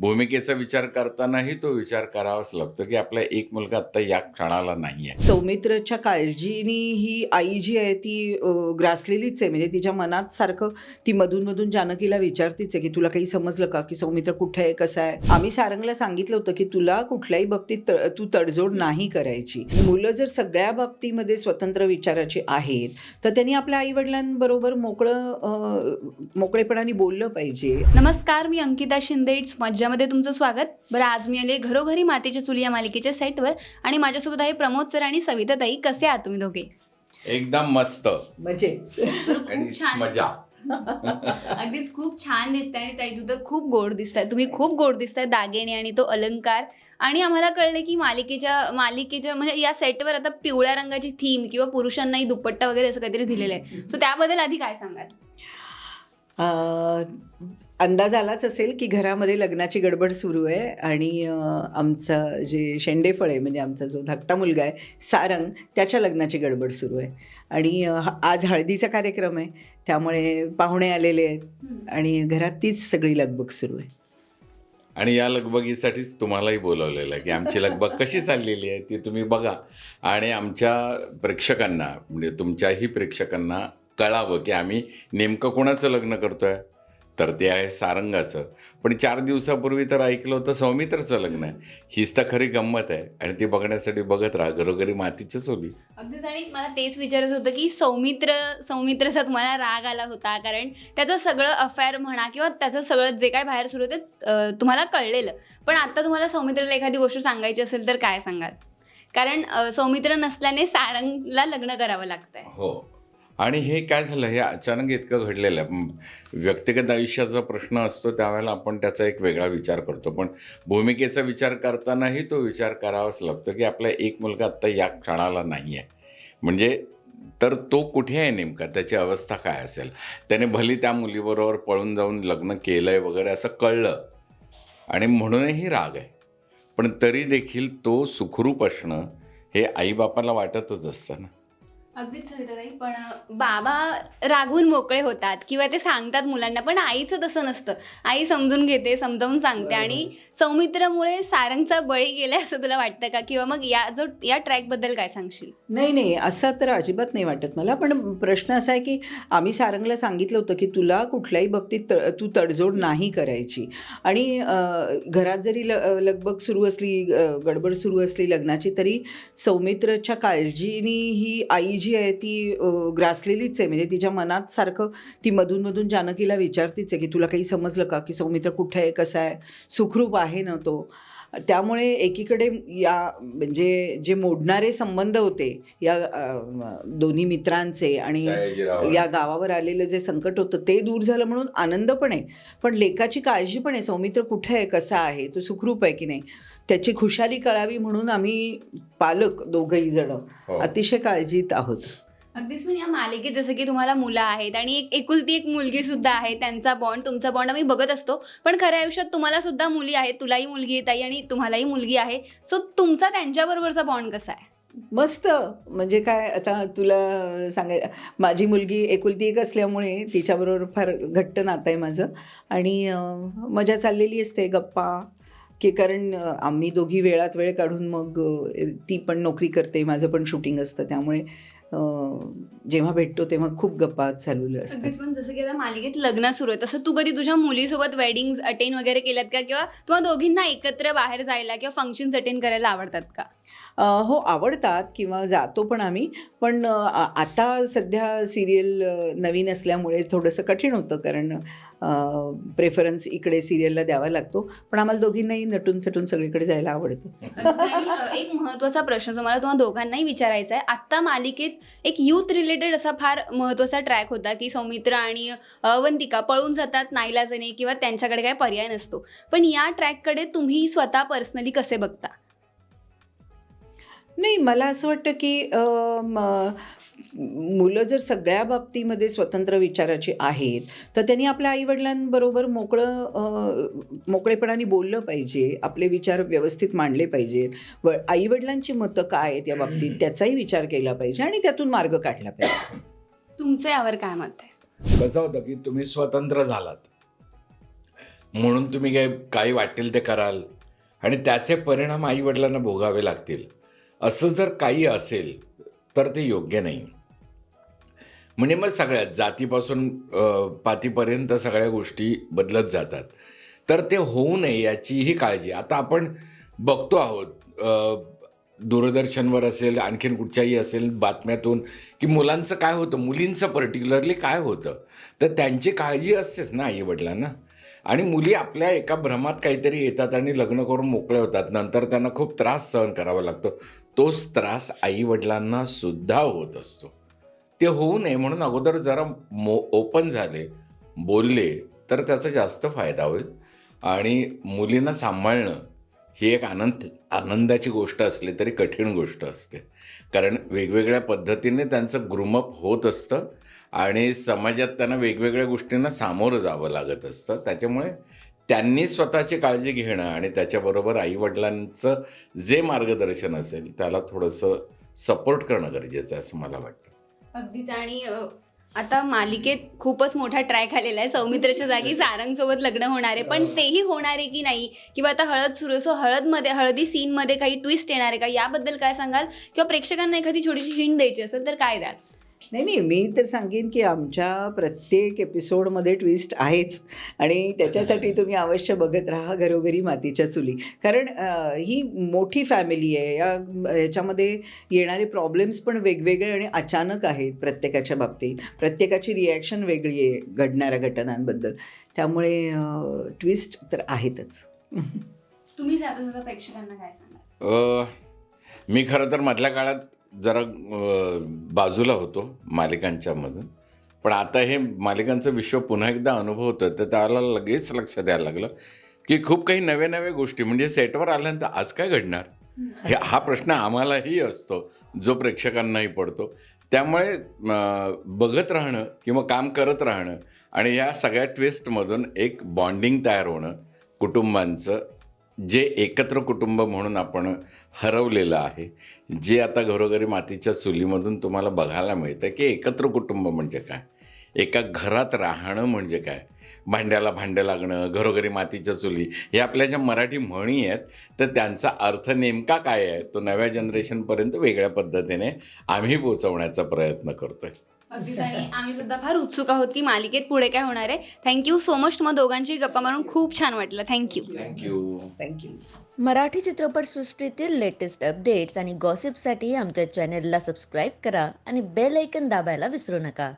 भूमिकेचा विचार करतानाही तो विचार करावाच लागतो की आपला एक मुलगा आत्ता या क्षणाला नाही आहे सौमित्रच्या काळजीनी ही आई जी आहे ती ग्रासलेलीच आहे. म्हणजे तिच्या मनात सारखं ती मधून मधून जानकीला विचारतीच आहे की तुला काही समजलं का की सौमित्र कुठे आहे कसं आहे? आम्ही सारंगला सांगितलं होतं की तुला कुठल्याही बाबतीत त- तू तडजोड नाही करायची. मुलं जर सगळ्या बाबतीमध्ये स्वतंत्र विचाराची आहेत तर त्यांनी आपल्या आईवडिलांबरोबर मोकळं अ, मोकळेपणाने बोललं पाहिजे. नमस्कार मी अंकिता शिंदे. इट्स मज्जामध्ये तुमचं स्वागत. बरं आज मी आले घरोघरी मातीच्या चुली या मालिकेच्या सेटवर आणि माझ्यासोबत आहे प्रमोद सर आणि सविता ताई कसे आहात तुम्ही दोघे? एकदम मस्त. म्हणजे आणि खूप छान. मजा. अगदीच खूप छान दिसताय आणि ताई तू तर खूप गोड दिसताय. तुम्ही खूप गोड दिसताय दागिने आणि तो अलंकार. आणि आम्हाला कळलं की मालिकेच्या मालिकेच्या म्हणजे या सेटवर आता पिवळ्या रंगाची थीम किंवा पुरुषांनाही दुपट्टा वगैरे असं काहीतरी दिलेलं आहे. सो त्याबद्दल आधी काय सांगाल? अंदाज आलाच असेल की घरामध्ये लग्नाची गडबड सुरू आहे आणि आमचं जे शेंडेफळ आहे म्हणजे आमचा जो धाकटा मुलगा आहे सारंग त्याच्या लग्नाची गडबड सुरू आहे. आणि ह- आज हळदीचा कार्यक्रम आहे त्यामुळे पाहुणे आलेले आहेत आणि घरात तीच सगळी लगबग सुरू आहे. आणि या लगबगीसाठीच तुम्हालाही बोलवलेलं आहे की आमची लगबग कशी चाललेली आहे ती तुम्ही बघा. आणि आमच्या प्रेक्षकांना म्हणजे तुमच्याही प्रेक्षकांना कळावं की आम्ही नेमकं कोणाचं लग्न करतोय? तर ते आहे सारंगाचं. पण चार दिवसापूर्वी तर ऐकलं होतं सौमित्रचं लग्न आहे. हीच तर खरी गंमत आहे. आणि ती बघण्यासाठी बघत राहा घरोघरी मातीची चोली अगदीच. आणि मला तेच विचारायचं होतं की सौमित्र सौमित्रचा तुम्हाला राग आला होता. कारण त्याचं सगळं अफेअर म्हणा किंवा त्याचं सगळं जे काय बाहेर सुरू होतं तुम्हाला कळलेलं. पण आता तुम्हाला सौमित्रला एखादी गोष्ट सांगायची असेल तर काय सांगाल? कारण सौमित्र नसल्याने सारंगला लग्न करावं लागतंय. हो. आणि हे काय झालं हे अचानक इतकं घडलेलं आहे. व्यक्तिगत आयुष्याचा प्रश्न असतो त्यावेळेला आपण त्याचा एक वेगळा विचार करतो. पण भूमिकेचा विचार करतानाही तो विचार करावाच लागतो की आपला एक मुलगा आत्ता या क्षणाला नाही आहे. म्हणजे तर तो कुठे आहे नेमका? त्याची अवस्था काय असेल? त्याने भली त्या मुलीबरोबर पळून जाऊन लग्न केलं आहे वगैरे असं कळलं. आणि म्हणूनही राग आहे. पण तरी देखील तो सुखरूप असणं हे आईबापाला वाटतच असतं ना. अगदीच सविताताई पण बाबा रागवून मोकळे होतात किंवा ते सांगतात मुलांना पण आईचं तसं नसतं. आई समजून घेते समजावून सांगते आणि सौमित्रामुळे सारंगचा बळी गेलाय असं तुला वाटतं का? किंवा मग या जो या ट्रॅकबद्दल काय सांगशील? नाही नाही असं तर अजिबात नाही वाटत मला पण प्रश्न असा आहे की आम्ही सारंगला सांगितलं होतं की तुला कुठल्याही बाबतीत त तू तडजोड नाही करायची. आणि घरात जरी ल लगबग सुरू असली गडबड सुरू असली लग्नाची तरी सौमित्रच्या काळजीनी ही आई जी आहे ती ग्रासलेलीच आहे. म्हणजे तिच्या मनात सारखं ती मधून मधून जानकीला विचारतीच आहे की तुला काही समजलं का? की सौमित्र कुठं आहे? कसा आहे? सुखरूप आहे ना तो? त्यामुळे एकीकडे या म्हणजे जे मोडणारे संबंध होते या दोन्ही मित्रांचे आणि. या गावावर आलेलं जे संकट होतं ते दूर झालं म्हणून आनंद पण आहे. पण लेकाची काळजी पण आहे. सौमित्र कुठे आहे? कसा आहे? तो सुखरूप आहे की नाही? त्याची खुशाली कळावी म्हणून आम्ही पालक दोघंही जण हो. अतिशय काळजीत आहोत. अगदीच पण या मालिकेत जसं की तुम्हाला मुलं आहेत आणि एक एकुलती एक मुलगी सुद्धा आहे त्यांचा बॉन्ड तुमचा बॉन्ड आम्ही बघत असतो. पण खऱ्या आयुष्यात तुम्हाला सुद्धा मुली आहेत तुलाही मुलगी येत आहे आणि तुम्हालाही मुलगी आहे. सो तुमचा त्यांच्याबरोबरचा बॉन्ड कसा आहे? मस्त. म्हणजे काय आता तुला सांगाय माझी मुलगी एकुलती एक असल्यामुळे तिच्याबरोबर फार घट्ट नातं आहे माझं. आणि मजा चाललेली असते गप्पा. की कारण आम्ही दोघी वेळात वेळ काढून मग ती पण नोकरी करते माझं पण शूटिंग असतं. त्यामुळे जेव्हा भेटतो तेव्हा खूप गप्पा चालू असतात. पण जसं की आता मालिकेत लग्न सुरू आहे तसं तू कधी तुझ्या मुलीसोबत वेडिंग अटेंड वगैरे केल्यात का? किंवा तुम्हाला दोघींना एकत्र बाहेर जायला किंवा फंक्शन्स अटेंड करायला आवडतात का? हो आवडतात किंवा जातो पण आम्ही. पण आता सध्या सिरियल नवीन असल्यामुळे थोडंसं कठीण होतं कारण प्रेफरन्स इकडे सिरियलला द्यावा लागतो. पण आम्हाला दोघींनाही नटून थटून सगळीकडे जायला आवडतं. एक महत्त्वाचा प्रश्न तुम्हाला मला तुम्हाला दोघांनाही विचारायचा आहे. आत्ता मालिकेत एक युथ रिलेटेड असा फार महत्त्वाचा ट्रॅक होता की सौमित्र आणि अवंतिका पळून जातात नाईलाजाने किंवा त्यांच्याकडे काय पर्याय नसतो. पण या ट्रॅककडे तुम्ही स्वतः पर्सनली कसे बघता? नाही मला असं वाटतं की अ, म- मुलं जर सगळ्या बाबतीमध्ये स्वतंत्र विचाराची आहेत तर त्यांनी आपल्या आईवडिलांबरोबर मोकळं अ, मोकळेपणाने बोललं पाहिजे आपले विचार व्यवस्थित मांडले पाहिजेत. व आईवडिलांची मतं काय आहेत या बाबतीत त्याचाही विचार केला पाहिजे आणि त्यातून मार्ग काढला पाहिजे. तुमचं यावर काय मत आहे? कसं होतं की तुम्ही स्वतंत्र झालात. म्हणून तुम्ही काय काही वाटेल ते कराल आणि त्याचे परिणाम आईवडिलांना भोगावे लागतील. असं जर काही असेल तर ते योग्य नाही. म्हणजे मग सगळ्यात जातीपासून पातीपर्यंत सगळ्या गोष्टी बदलत जातात. तर ते होऊ नये याचीही काळजी. आता आपण बघतो आहोत दूरदर्शनवर असेल आणखीन कुठच्याही असेल बातम्यातून की मुलांचं काय होतं मुलींचं पर्टिक्युलरली काय होतं? तर त्यांची काळजी असतेच ना आईवडिलांना? आणि मुली आपल्या एका भ्रमात काहीतरी येतात आणि लग्न करून मोकळे होतात. नंतर त्यांना खूप त्रास सहन करावा लागतो. तोच त्रास आईवडिलांना सुद्धा होत असतो. ते होऊ नये म्हणून अगोदर जरा मो ओपन झाले बोलले तर त्याचा जास्त फायदा होईल. आणि मुलींना सांभाळणं ही एक आनंद आनंदाची गोष्ट असली तरी कठीण गोष्ट असते. कारण वेगवेगळ्या पद्धतीने त्यांचं ग्रुमअप होत असतं. आणि समाजात त्यांना वेगवेगळ्या गोष्टींना सामोरं जावं लागत असतं. त्याच्यामुळे त्यांनी स्वतःची काळजी घेणं आणि त्याच्याबरोबर आईवडिलांचं जे मार्गदर्शन असेल त्याला थोडंसं सपोर्ट करणं गरजेचं आहे असं मला वाटतं. अगदीच. आणि आता मालिकेत खूपच मोठा ट्रॅक आलेला आहे. सौमित्रच्या जागी सारंगसोबत लग्न होणार आहे. पण तेही होणार आहे की नाही? किंवा आता हळद सुरू असो हळद हळदमध्ये हळदी सीनमध्ये काही ट्विस्ट येणार आहे का? याबद्दल काय सांगाल? किंवा प्रेक्षकांना एखादी छोटीशी हिंट द्यायची असेल तर काय द्याल? नाही नाही मी तर सांगेन की आमच्या प्रत्येक एपिसोडमध्ये ट्विस्ट आहेच. आणि त्याच्यासाठी तुम्ही अवश्य बघत राहा घरोघरी मातीच्या चुली. कारण ही मोठी फॅमिली आहे. या ह्याच्यामध्ये येणारे प्रॉब्लेम्स पण वेगवेगळे आणि अचानक आहेत प्रत्येकाच्या बाबतीत. प्रत्येकाची रिॲक्शन वेगळी आहे घडणाऱ्या घटनांबद्दल. त्यामुळे ट्विस्ट तर आहेतच. तुम्ही प्रेक्षकांना काय सांगाल? अ, मी खरं तर मधल्या काळात जरा बाजूला होतो मालिकांच्यामधून. पण आता हे मालिकांचं विश्व पुन्हा एकदा अनुभवतं तर त्याला लगेच लक्ष द्यायला लागलं की खूप काही नव्या नव्या गोष्टी म्हणजे सेटवर आल्यानंतर आज काय घडणार? हे हा प्रश्न आम्हालाही असतो जो प्रेक्षकांनाही पडतो. त्यामुळे बघत राहणं किंवा काम करत राहणं आणि या सगळ्या ट्विस्टमधून एक बॉन्डिंग तयार होणं कुटुंबांचं जे एकत्र कुटुंब म्हणून आपण हरवलेलं आहे जे आता घरोघरी मातीच्या चुलीमधून तुम्हाला बघायला मिळतं की एकत्र कुटुंब म्हणजे काय? एका घरात राहणं म्हणजे काय? भांड्याला भांडं लागणं घरोघरी मातीच्या चुली हे आपल्या ज्या मराठी म्हणी आहेत तर त्यांचा अर्थ नेमका काय आहे? तो नव्या जनरेशनपर्यंत वेगळ्या पद्धतीने आम्ही पोचवण्याचा प्रयत्न करतोय. अगदीच. आणि आम्ही सुद्धा फार उत्सुक आहोत की मालिकेत पुढे काय होणार आहे. थँक्यू सो मच तुम्हाला दोघांची गप्पा मारून खूप छान वाटलं. Thank you thank you thank you Marathi चित्रपटसृष्टीतील लेटेस्ट अपडेट्स आणि गॉसिपसाठी आमच्या चॅनेलला सबस्क्राईब करा आणि बेल ऐकन दाबायला विसरू नका.